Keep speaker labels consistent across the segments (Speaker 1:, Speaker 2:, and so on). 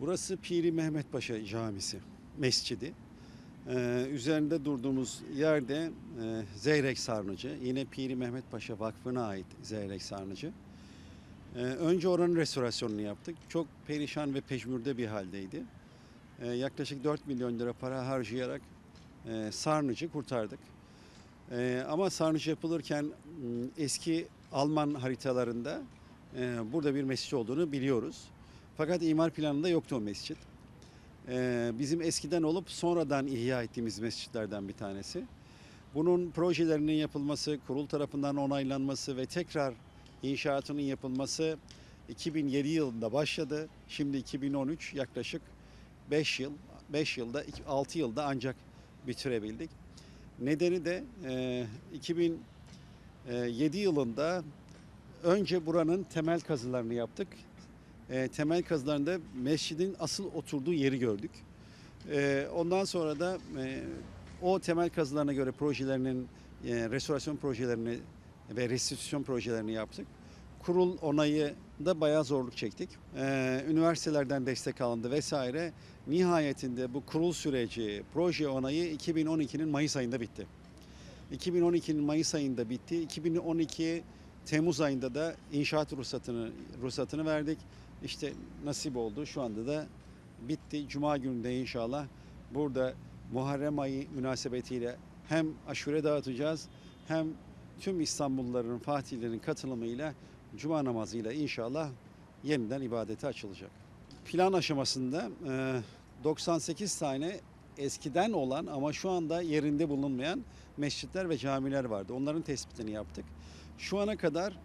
Speaker 1: Burası Piri Mehmet Paşa Camisi, mescidi. Ee, üzerinde durduğumuz yerde e, Zeyrek Sarnıcı, yine Piri Mehmet Paşa Vakfı'na ait Zeyrek Sarnıcı. Ee, önce oranın restorasyonunu yaptık. Çok perişan ve pejmürde bir haldeydi. Ee, yaklaşık 4 milyon lira para harcayarak e, Sarnıcı kurtardık. Ee, ama Sarnıcı yapılırken eski Alman haritalarında e, burada bir mescit olduğunu biliyoruz. Fakat imar planında yoktu o mescit. Ee, bizim eskiden olup sonradan ihya ettiğimiz mescitlerden bir tanesi. Bunun projelerinin yapılması, kurul tarafından onaylanması ve tekrar inşaatının yapılması 2007 yılında başladı. Şimdi 2013 yaklaşık 5 yıl, 5 yılda 6 yılda ancak bitirebildik. Nedeni de e, 2007 yılında önce buranın temel kazılarını yaptık. E, temel kazılarında mescidin asıl oturduğu yeri gördük. E, ondan sonra da e, o temel kazılarına göre projelerinin e, restorasyon projelerini ve restitüsyon projelerini yaptık. Kurul onayı da bayağı zorluk çektik. E, üniversitelerden destek alındı vesaire. Nihayetinde bu kurul süreci, proje onayı 2012'nin Mayıs ayında bitti. 2012'nin Mayıs ayında bitti. 2012 Temmuz ayında da inşaat ruhsatını ruhsatını verdik. İşte nasip oldu. Şu anda da bitti. Cuma gününde inşallah burada Muharrem ayı münasebetiyle hem aşure dağıtacağız hem tüm İstanbulluların, Fatihlerin katılımıyla Cuma namazıyla inşallah yeniden ibadete açılacak. Plan aşamasında e, 98 tane eskiden olan ama şu anda yerinde bulunmayan mescitler ve camiler vardı. Onların tespitini yaptık. Şu ana kadar e,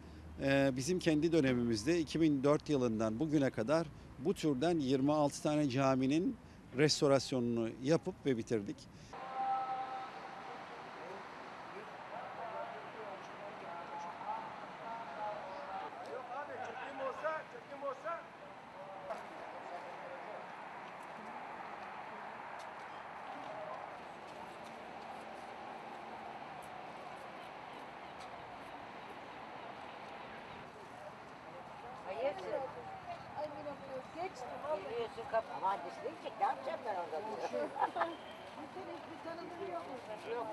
Speaker 1: bizim kendi dönemimizde 2004 yılından bugüne kadar bu türden 26 tane caminin restorasyonunu yapıp ve bitirdik.
Speaker 2: Kap ama dişini gidecek. Ne yapacağım ben orada?
Speaker 3: Bir tanıdığı yok mu?
Speaker 2: Yok.